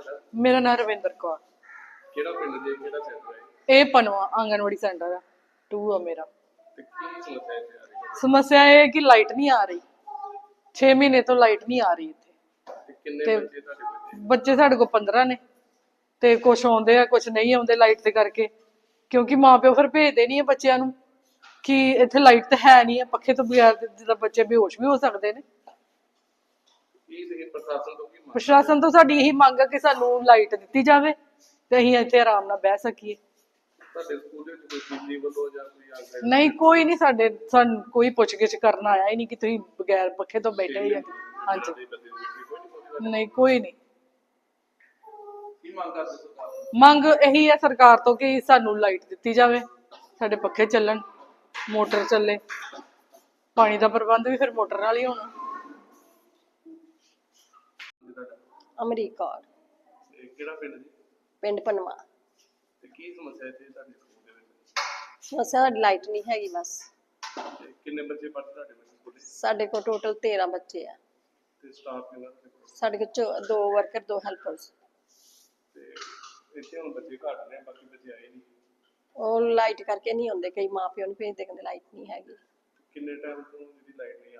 ਤੁਹਾਡਾ ਮੇਰਾ ਨਾਮ ਰਵਿੰਦਰ ਕੌਰ। ਕਿਹੜਾ ਪਿੰਡ ਜੇ ਕਿਹੜਾ ਸੈਂਟਰ ਹੈ? ਇਹ ਪਨਵਾ ਆਂਗਨਵਾੜੀ ਸੈਂਟਰ ਆ। 2 ਆ ਮੇਰਾ। ਤੇ ਕੀ ਸਮੱਸਿਆ ਇੱਥੇ ਆ ਰਹੀ ਹੈ? ਸਮੱਸਿਆ ਇਹ ਹੈ ਕਿ ਲਾਈਟ ਨਹੀਂ ਆ ਰਹੀ। 6 ਮਹੀਨੇ ਤੋਂ ਲਾਈਟ ਨਹੀਂ ਆ ਰਹੀ ਇੱਥੇ। ਤੇ ਕਿੰਨੇ ਤੇ- ਬੱਚੇ ਤੁਹਾਡੇ ਬੱਚੇ? ਬੱਚੇ ਸਾਡੇ ਕੋਲ 15 ਨੇ। ਤੇ ਕੁਝ ਆਉਂਦੇ ਆ ਕੁਝ ਨਹੀਂ ਆਉਂਦੇ ਲਾਈਟ ਦੇ ਕਰਕੇ। ਕਿਉਂਕਿ ਮਾਪਿਓ ਫਿਰ ਭੇਜਦੇ ਨਹੀਂ ਆ ਬੱਚਿਆਂ ਨੂੰ ਕਿ ਇੱਥੇ ਲਾਈਟ ਤਾਂ ਹੈ ਨਹੀਂ ਆ ਪੱਖੇ ਤੋਂ ਬਗੈਰ ਤੇ ਜਿੱਦਾਂ ਬੱਚੇ ਬੇਹੋਸ਼ ਵੀ ਹੋ ਸਕਦੇ ਨੇ। ਪ੍ਰਸ਼ਾਸਨ ਤੋਂ ਕੀ ਮੰਗ ਪ੍ਰਸ਼ਾਸਨ ਤੋਂ ਸਾਡੀ ਇਹੀ ਮੰਗ ਹੈ ਕਿ ਸਾਨੂੰ ਲਾਈਟ ਦਿੱਤੀ ਜਾਵੇ ਤੇ ਅਸੀਂ ਇੱਥੇ ਆਰਾਮ ਨਾਲ ਬਹਿ ਸਕੀਏ। ਤੁਹਾਡੇ ਸਕੂਲ ਦੇ ਵਿੱਚ ਕੋਈ ਬਿਜਲੀ ਵੱਲੋਂ ਜਾਂ ਕੋਈ ਆਗਿਆ ਨਹੀਂ ਕੋਈ ਨਹੀਂ ਸਾਡੇ ਸਾਨੂੰ ਕੋਈ ਪੁੱਛਗਿੱਛ ਕਰਨ ਆਇਆ ਹੀ ਨਹੀਂ ਕਿ ਤੁਸੀਂ ਬਗੈਰ ਪੱਖੇ ਤੋਂ ਬੈਠੇ ਜਾਂ ਹਾਂਜੀ ਦੇ ਬੰਦੇ ਦੂਸਰੀ ਕੋਈ ਨਹੀਂ ਕੋਈ ਨਹੀਂ। ਕੀ ਮੰਗ ਕਰਦੇ ਸਰਕਾਰ ਤੋਂ? ਮੰਗ ਇਹੀ ਹੈ ਸਰਕਾਰ ਤੋਂ ਕਿ ਸਾਨੂੰ ਲਾਈਟ ਦਿੱਤੀ ਜਾਵੇ ਸਾਡੇ ਪੱਖੇ ਚੱਲਣ ਮੋਟਰ ਚੱਲੇ। ਪਾਣੀ ਦਾ ਪ੍ਰਬੰਧ ਵੀ ਫਿਰ ਮੋਟਰ ਨਾਲ ਹੀ ਹੋਣਾ ਜੀ ਤੁਹਾਡਾ ਅਮਰੀਕ। ਕੌਰ ਕਿਹੜਾ ਪਿੰਡ ਜੀ? ਪਿੰਡ ਪਨਵਾ। ਤੇ ਕੀ ਸਮੱਸਿਆ ਇੱਥੇ ਤੁਹਾਡੇ ਸਕੂਲ ਦੇ ਵਿੱਚ? ਸਮੱਸਿਆ ਸਾਡੀ ਲਾਈਟ ਨਹੀਂ ਹੈਗੀ ਬਸ। ਤੇ ਕਿੰਨੇ ਬੱਚੇ ਪੜ੍ਹਦੇ ਤੁਹਾਡੇ ਬੱਚੇ ਸਕੂਲ ਵਿੱਚ? ਸਾਡੇ ਕੋਲ ਟੋਟਲ 13 ਬੱਚੇ ਆ। ਤੇ ਸਟਾਫ ਕਿੰਨਾ ਤੁਹਾਡੇ ਕੋਲ? ਸਾਡੇ ਕੋਲ ਚੋ- ਦੋ ਵਰਕਰ ਦੋ ਹੈਲਪਰਸ ਤੇ ਇੱਥੇ ਹੁਣ ਬੱਚੇ ਘੱਟ ਨੇ ਬਾਕੀ ਬੱਚੇ ਆਏ ਨਹੀਂ। ਉਹ ਲਾਈਟ ਕਰਕੇ ਨਹੀਂ ਆਉਂਦੇ ਕਈ ਮਾਪਿਓ ਨੂੰ ਭੇਜਦੇ ਕਹਿੰਦੇ ਲਾਈਟ ਨਹੀਂ ਹੈਗੀ। ਕਿੰਨੇ ਟਾਈਮ ਤੋਂ ਜਿਹੜੀ ਲਾਈਟ ਨਹੀਂ